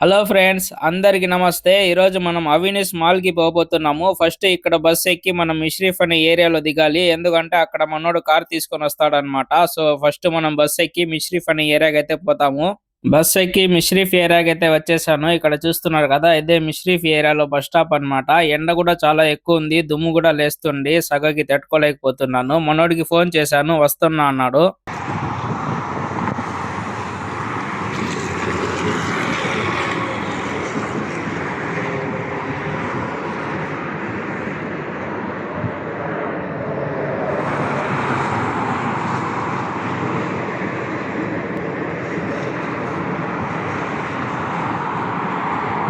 Hello friends అందరికి నమస్తే. ఈరోజు మనం అవినీస్ మాల్కి పోబోతున్నాము. ఫస్ట్ ఇక్కడ బస్ ఎక్కి మనం మిష్రీఫ్ అనే ఏరియాలో దిగాలి. ఎందుకంటే అక్కడ మనోడు కార్ తీసుకొని వస్తాడనమాట సో ఫస్ట్ మనం బస్ ఎక్కి మిష్రీఫ్ అనే ఏరియాకి అయితే పోతాము. బస్ ఎక్కి మిష్రీఫ్ ఏరియాకి అయితే వచ్చేసాను. ఇక్కడ చూస్తున్నారు కదా ఇదే మిష్రీఫ్ ఏరియాలో బస్ స్టాప్ అన్నమాట. ఎండ కూడా చాలా ఎక్కువ ఉంది. దుమ్ము కూడా లేస్తుంది. సగకి తట్టుకోలేకపోతున్నాను. మనోడికి ఫోన్ చేశాను. వస్తున్నా అన్నాడు.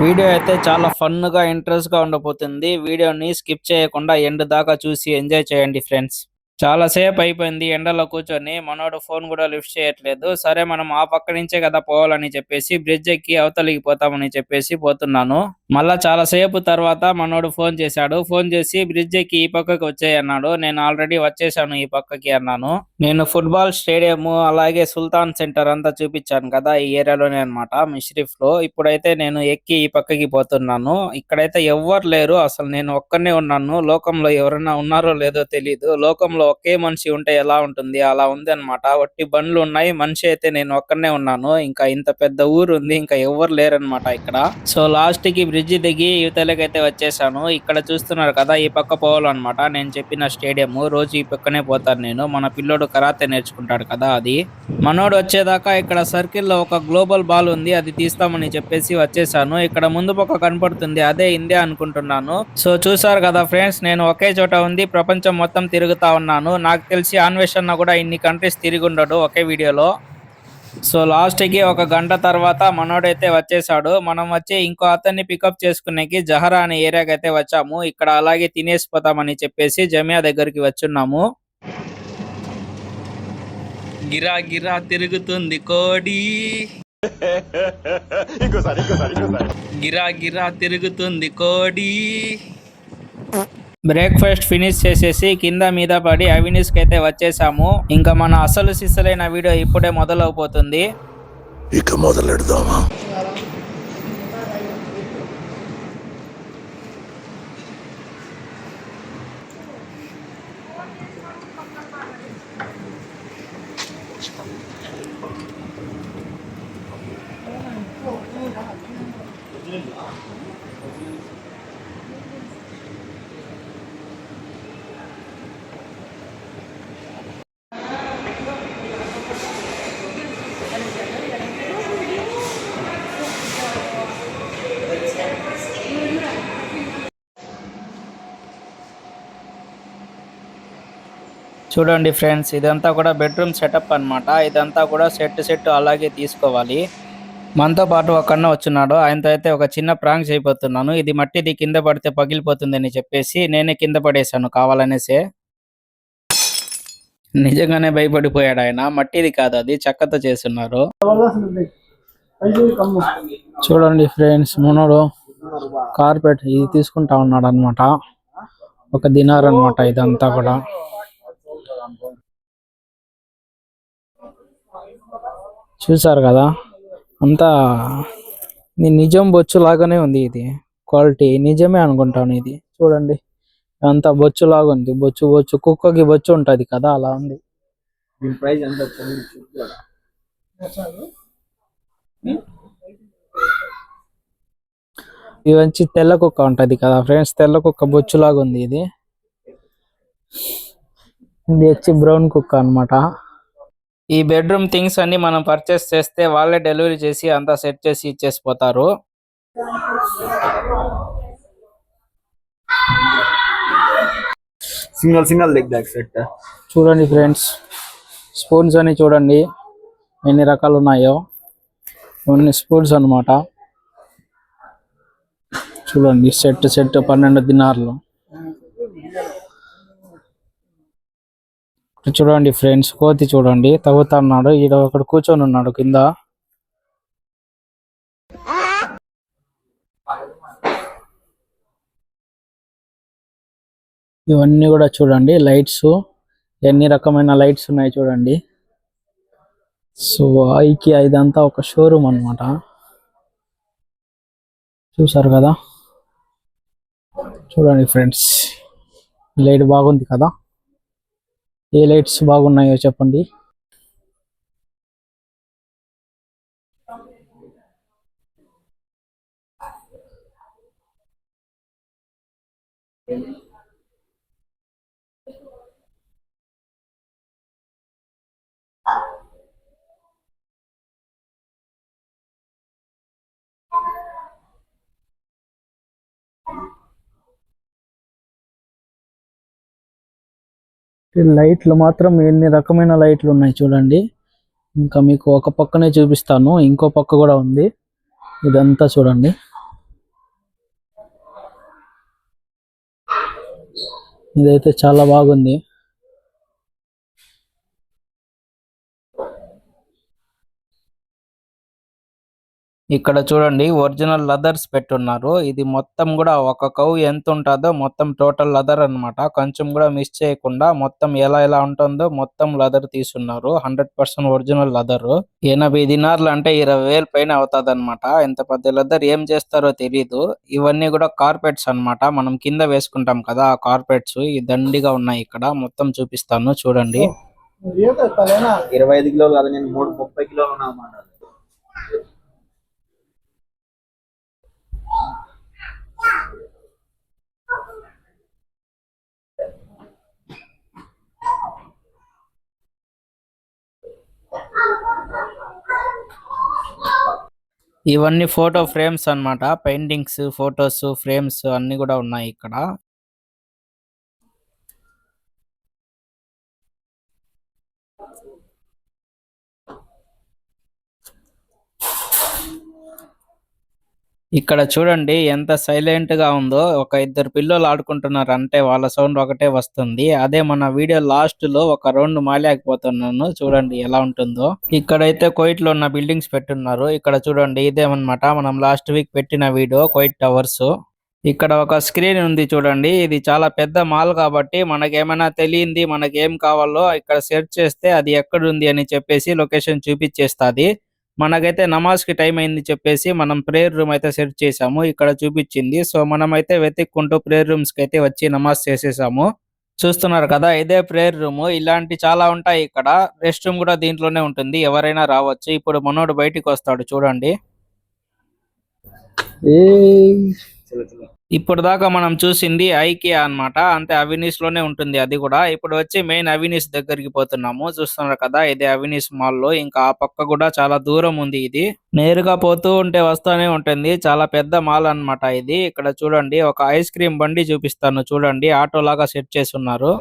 వీడియో అయితే చాలా ఫన్గా ఇంట్రెస్ట్గా ఉండబోతుంది. వీడియోని స్కిప్ చేయకుండా ఎండ్ దాకా చూసి ఎంజాయ్ చేయండి ఫ్రెండ్స్. చాలా సేపు అయిపోయింది ఎండలో కూర్చొని మనోడు ఫోన్ కూడా లిఫ్ట్ చేయట్లేదు. సరే మనం ఆ పక్క నుంచే కదా పోవాలని చెప్పేసి బ్రిడ్జ్ ఎక్కి అవతలికి పోతామని చెప్పేసి పోతున్నాను. మళ్ళా చాలా సేపు తర్వాత మనోడు ఫోన్ చేశాడు. ఫోన్ చేసి బ్రిడ్జ్ ఎక్కి ఈ పక్కకి వచ్చేయ్ అన్నాడు. నేను ఆల్రెడీ వచ్చేసాను ఈ పక్కకి అన్నాను. నేను ఫుట్బాల్ స్టేడియం అలాగే సుల్తాన్ సెంటర్ అంతా చూపించాను కదా ఈ ఏరియాలోనే అన్నమాట మిష్రిఫ్లో ఇప్పుడైతే నేను ఎక్కి ఈ పక్కకి పోతున్నాను. ఇక్కడైతే ఎవ్వరు లేరు. అసలు నేను ఒక్కనే ఉన్నాను. లోకంలో ఎవరైనా ఉన్నారో లేదో తెలియదు లోకంలో ఒకే మనిషి ఉంటే ఎలా ఉంటుంది? అలా ఉంది అనమాట ఒట్టి బండ్లు ఉన్నాయి. మనిషి అయితే నేను ఒక్కనే ఉన్నాను. ఇంకా ఇంత పెద్ద ఊరు ఉంది. ఇంకా ఎవ్వరు లేరనమాట ఇక్కడ. సో లాస్ట్కి బ్రిడ్జ్ దిగి యువతలకైతే వచ్చేసాను. ఇక్కడ చూస్తున్నారు కదా ఈ పక్క పోవాలన్నమాట. నేను చెప్పిన స్టేడియం రోజు ఈ పక్కనే పోతాను నేను. మన పిల్లోడు కరాతే నేర్చుకుంటాడు కదా అది. మనోడు వచ్చేదాకా ఇక్కడ సర్కిల్లో ఒక గ్లోబల్ బాల్ ఉంది. అది తీస్తామని చెప్పేసి వచ్చేసాను. ఇక్కడ ముందు పక్క కనపడుతుంది. అదే ఇందే అనుకుంటున్నాను. సో చూసారు కదా ఫ్రెండ్స్ నేను ఒకే చోట ఉంది. ప్రపంచం మొత్తం తిరుగుతా ఉన్నాను. నాకు తెలిసి అన్వేషణ కూడా ఇన్ని కంట్రీస్ తిరిగి ఉండడు ఒకే వీడియోలో. సో లాస్ట్కి ఒక గంట తర్వాత మనోడైతే వచ్చేసాడు. మనం వచ్చి ఇంకో అతన్ని పికప్ చేసుకునేకి జహరా అనే ఏరియాకి అయితే వచ్చాము. ఇక్కడ అలాగే తినేసిపోతామని చెప్పేసి జమియా దగ్గరికి వచ్చున్నాము. గిరా గిరా తిరుగుతుంది కోడి. గిరా గిరా తిరుగుతుంది కోడి. బ్రేక్ఫాస్ట్ ఫినిష్ చేసేసి కింద మీద పడి అవినీస్కి అయితే వచ్చేసాము. ఇంకా మన అసలు సిస్సలైన వీడియో ఇప్పుడే మొదలవుపోతుంది. ఇక మొదలెడదామా? చూడండి ఫ్రెండ్స్ ఇదంతా కూడా బెడ్రూమ్ సెటప్ అన్నమాట. ఇదంతా కూడా సెట్ సెట్ అలాగే తీసుకోవాలి. మనతో పాటు ఒక అన్న వచ్చున్నాడు. ఆయనతో అయితే ఒక చిన్న ప్రాంక్ చేయబోతున్నాను. ఇది మట్టిది కింద పడితే పగిలిపోతుందని చెప్పేసి నేనే కింద పడేశాను కావాలనేసే. నిజంగానే భయపడిపోయాడు ఆయన. మట్టిది కాదు అది చెక్కతో చేస్తున్నారు. చూడండి ఫ్రెండ్స్ మనోడు కార్పెట్ ఇది తీసుకుంటా ఉన్నాడు అనమాట ఒక దినార్ అన్నమాట ఇదంతా కూడా. చూసారు కదా? అంతా ఇది నిజం బొచ్చు లాగానే ఉంది ఇది. క్వాలిటీ నిజమే అనుకుంటాను ఇది. చూడండి. అంతా బొచ్చు లాగా ఉంది. బొచ్చు బొచ్చు కుక్కకి బొచ్చు ఉంటది కదా అలా ఉంది. దీని ప్రైస్ ఎంత వచ్చింది? ఇది వచ్చి తెల్ల కుక్క ఉంటది కదా ఫ్రెండ్స్. తెల్ల కుక్క బొచ్చు లాగా ఉంది ఇది. ఇది వచ్చి బ్రౌన్ కుక్క అన్నమాట. ఈ బెడ్రూమ్ థింగ్స్ అన్ని మనం పర్చేస్ చేస్తే వాళ్ళే డెలివరీ చేసి అంతా సెట్ చేసి ఇచ్చేసి పోతారు single single leg back set చూడండి ఫ్రెండ్స్ స్పూన్స్ అని చూడండి ఎన్ని రకాలు ఉన్నాయో. ఇవన్నీ స్పూన్స్ అన్నమాట. చూడండి సెట్ సెట్ పన్నెండు దినార్లు ఇక్కడ చూడండి ఫ్రెండ్స్ కోతి చూడండి. తవ్వుతా ఈడ ఒకడు కూర్చొని ఉన్నాడు కింద. ఇవన్నీ కూడా చూడండి లైట్స్. ఎన్ని రకమైన లైట్స్ ఉన్నాయి చూడండి. సో ఐకి ఇదంతా ఒక షోరూమ్ అన్నమాట. చూసారు కదా? చూడండి ఫ్రెండ్స్ లైట్ బాగుంది కదా? ఏ లైట్స్ బాగున్నాయో చెప్పండి. ఈ లైట్లు మాత్రం ఎన్ని రకమైన లైట్లు ఉన్నాయి చూడండి. ఇంకా మీకు ఒక పక్కనే చూపిస్తాను ఇంకో పక్క కూడా ఉంది. ఇదంతా చూడండి. ఇదైతే చాలా బాగుంది. ఇక్కడ చూడండి ఒరిజినల్ లదర్స్ పెట్టున్నారు. ఇది మొత్తం కూడా ఒక కౌ ఎంత ఉంటుందో మొత్తం టోటల్ లదర్ అన్నమాట. కొంచెం కూడా మిస్ చేయకుండా మొత్తం ఎలా ఎలా ఉంటుందో మొత్తం లదర్ తీసున్నారు హండ్రెడ్ పర్సెంట్ ఒరిజినల్ లదర్. ఎనభై దినార్లు అంటే ఇరవై వేలు పైన అవుతుంది అనమాట ఇంత పెద్ద లదర్ ఏం చేస్తారో తెలీదు. ఇవన్నీ కూడా కార్పెట్స్ అన్నమాట. మనం కింద వేసుకుంటాం కదా ఆ కార్పెట్స్. ఈ దండిగా ఉన్నాయి ఇక్కడ. మొత్తం చూపిస్తాను చూడండి. ఇరవై ఐదు కిలోలు కాదు నేను మూడు ముప్పై కిలోలు ఉన్నా అన్నమాట ఇవన్నీ ఫోటో ఫ్రేమ్స్ అన్నమాట. పెయింటింగ్స్ ఫోటోస్ ఫ్రేమ్స్ అన్ని కూడా ఉన్నాయి ఇక్కడ. ఇక్కడ చూడండి ఎంత సైలెంట్గా ఉందో. ఒక ఇద్దరు పిల్లలు ఆడుకుంటున్నారు. అంటే వాళ్ళ సౌండ్ ఒకటే వస్తుంది. అదే మన వీడియో లాస్ట్లో ఒక రౌండ్ మాలేకపోతున్నాను చూడండి ఎలా ఉంటుందో. ఇక్కడైతే కోయిట్లో ఉన్న బిల్డింగ్స్ పెట్టున్నారు. ఇక్కడ చూడండి ఇదేమన్నమాట. మనం లాస్ట్ వీక్ పెట్టిన వీడియో కోయిట్ టవర్స్. ఇక్కడ ఒక స్క్రీన్ ఉంది చూడండి. ఇది చాలా పెద్ద మాల్ కాబట్టి మనకేమైనా తెలియంది మనకేం ఏం కావాలో ఇక్కడ సెర్చ్ చేస్తే అది ఎక్కడుంది అని చెప్పేసి లొకేషన్ చూపించేస్తుంది. మనకైతే నమాజ్కి టైం అయింది చెప్పేసి మనం ప్రేయర్ రూమ్ అయితే సెర్చ్ చేసాము ఇక్కడ చూపించింది. సో మనం అయితే వెతుక్కుంటూ ప్రేయర్ రూమ్స్కి అయితే వచ్చి నమాజ్ చేసేసాము. చూస్తున్నారు కదా ఇదే ప్రేయర్ రూమ్. ఇలాంటి చాలా ఉంటాయి ఇక్కడ. రెస్ట్ రూమ్ కూడా దీంట్లోనే ఉంటుంది. ఎవరైనా రావచ్చు. ఇప్పుడు మనోడు బయటికి వస్తాడు. చూడండి. ఇప్పటిదాకా ఇప్పుడు దాకా మనం చూసింది ఐకియా అన్నమాట. అంతే అవినీస్లోనే ఉంటుంది అది కూడా. ఇప్పుడు వచ్చి మెయిన్ అవినీస్ దగ్గరికి పోతున్నాము. చూస్తున్నారు కదా ఇది అవినీస్ మాల్లో. ఇంకా ఆ పక్క కూడా చాలా దూరం ఉంది ఇది. నేరుగా పోతూ ఉంటే వస్తానే ఉంటుంది. చాలా పెద్ద మాల్ అన్నమాట ఇది. ఇక్కడ చూడండి ఒక ఐస్ క్రీమ్ బండి చూపిస్తాను. చూడండి ఆటో లాగా సెట్ చేసి ఉన్నారు.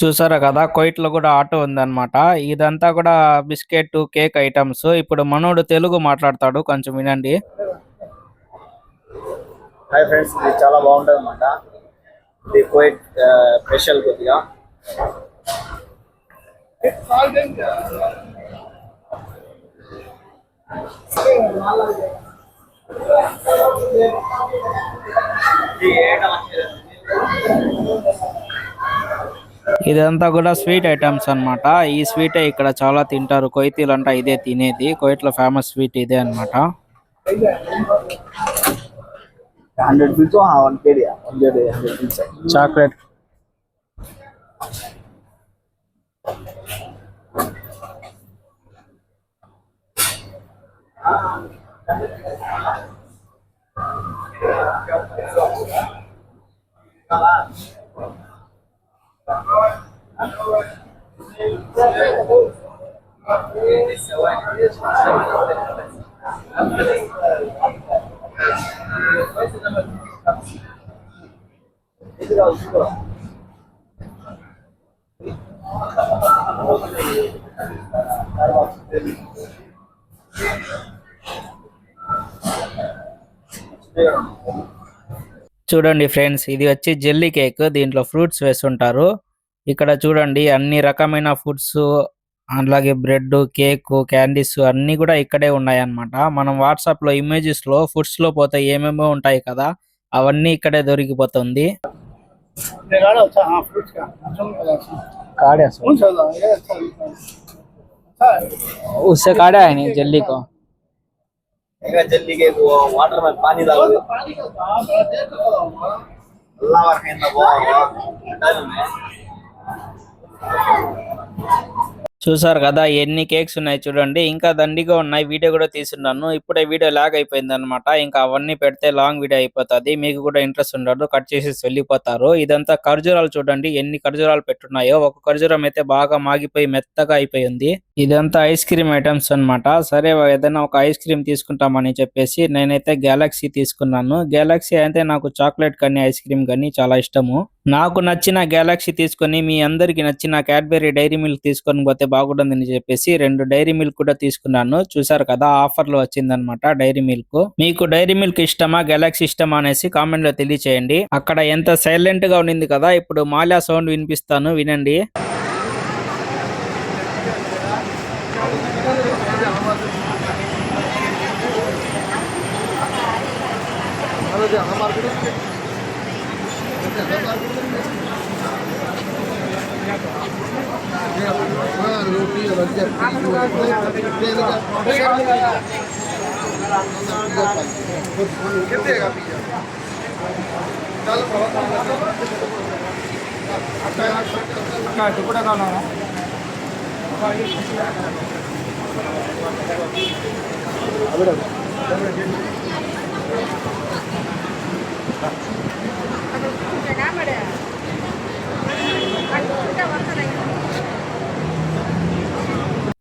చూసారా కదా కోయిట్లో కూడా ఆటో ఉందన్నమాట. ఇదంతా కూడా బిస్కెట్ కేక్ ఐటమ్స్. ఇప్పుడు మనోడు తెలుగు మాట్లాడతాడు కొంచెం వినండి. హాయ్ ఫ్రెండ్స్ ఇది చాలా బాగుంటుంది అనమాట ఇది కోయిట్ స్పెషల్ కొద్దిగా. Thank you. ఇదంతా కూడా స్వీట్ ఐటమ్స్ అన్నమాట. ఈ స్వీటే ఇక్కడ చాలా తింటారు. కొయితీలు అంట ఇదే తినేది. కోయిట్లో ఫేమస్ స్వీట్ ఇదే బిల్స్ చాక్లెట్. చూడండి ఫ్రెండ్స్ ఇది వచ్చి జెల్లీ కేక్ దీంట్లో ఫ్రూట్స్ వేస్తుంటారు ఇక్కడ చూడండి అన్ని రకమైన ఫుడ్స్ అలాగే బ్రెడ్ కేక్ క్యాండీస్ అన్ని కూడా ఇక్కడే ఉన్నాయి అన్నమాట మనం వాట్సాప్ లో ఇమేజెస్ లో ఫుడ్స్ లో పోతే ఏమేమో ఉంటాయి కదా అవన్నీ ఇక్కడే దొరికిపోతుంది मेरा अच्छा हाँ फ्रूट्स का काढ़े कौन सा था ये अच्छा अच्छा है उससे काढ़ा है नहीं जल्दी को एक जल्दी के वो वाटर में पानी डाल दो पानी का काम है देखो अल्लाह का कहना वो डल में చూసారు కదా ఎన్ని కేక్స్ ఉన్నాయి చూడండి. ఇంకా దండిగా ఉన్నాయి. వీడియో కూడా తీసున్నాను ఇప్పుడే వీడియో లాగ్ అయిపోయింది అనమాట ఇంకా అవన్నీ పెడితే లాంగ్ వీడియో అయిపోతుంది. మీకు కూడా ఇంట్రెస్ట్ ఉండదు. కట్ చేసి వెళ్ళిపోతారు. ఇదంతా ఖర్జూరాలు చూడండి. ఎన్ని ఖర్జూరాలు పెట్టున్నాయో. ఒక ఖర్జూరం అయితే బాగా మాగిపోయి మెత్తగా అయిపోయింది. ఇదంతా ఐస్ క్రీమ్ ఐటమ్స్ అన్నమాట. సరే ఏదైనా ఒక ఐస్ క్రీమ్ తీసుకుంటామని చెప్పేసి నేనైతే గ్యాలక్సీ తీసుకున్నాను. గ్యాలక్సీ అయితే నాకు చాక్లెట్ కానీ ఐస్ క్రీమ్ కానీ చాలా ఇష్టము. నాకు నచ్చిన గెలాక్సీ తీసుకొని మీ అందరికి నచ్చిన క్యాడ్బెరీ డైరీ మిల్క్ తీసుకొని పోతే బాగుంటుందని చెప్పేసి రెండు డైరీ మిల్క్ కూడా తీసుకున్నాను. చూసారు కదా ఆఫర్లో వచ్చిందనమాట డైరీ మిల్క్ మీకు డైరీ మిల్క్ ఇష్టమా గెలాక్సీ ఇష్టమా అనేసి కామెంట్లో తెలియచేయండి. అక్కడ ఎంత సైలెంట్గా ఉండింది కదా ఇప్పుడు మాల్యా సౌండ్ వినిపిస్తాను వినండి. हाँ रोटी बच्चे कितने का पिज्जा चल बहुत टुकड़ा खाना अभी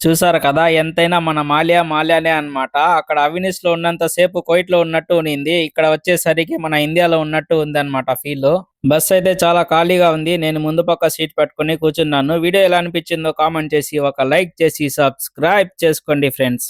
చూసారు కదా ఎంతైనా మన మాల్యా మాల్యానే అన్నమాట. అక్కడ అవినిస్లో ఉన్నంత సేపు కోయిట్లో ఉన్నట్టు ఉన్నింది. ఇక్కడ వచ్చేసరికి మన ఇండియాలో ఉన్నట్టు ఉంది అనమాట ఫీల్ బస్ అయితే చాలా ఖాళీగా ఉంది. నేను ముందు పక్క సీట్ పెట్టుకుని కూర్చున్నాను. వీడియో ఎలా అనిపించిందో కామెంట్ చేసి ఒక లైక్ చేసి సబ్స్క్రైబ్ చేసుకోండి ఫ్రెండ్స్.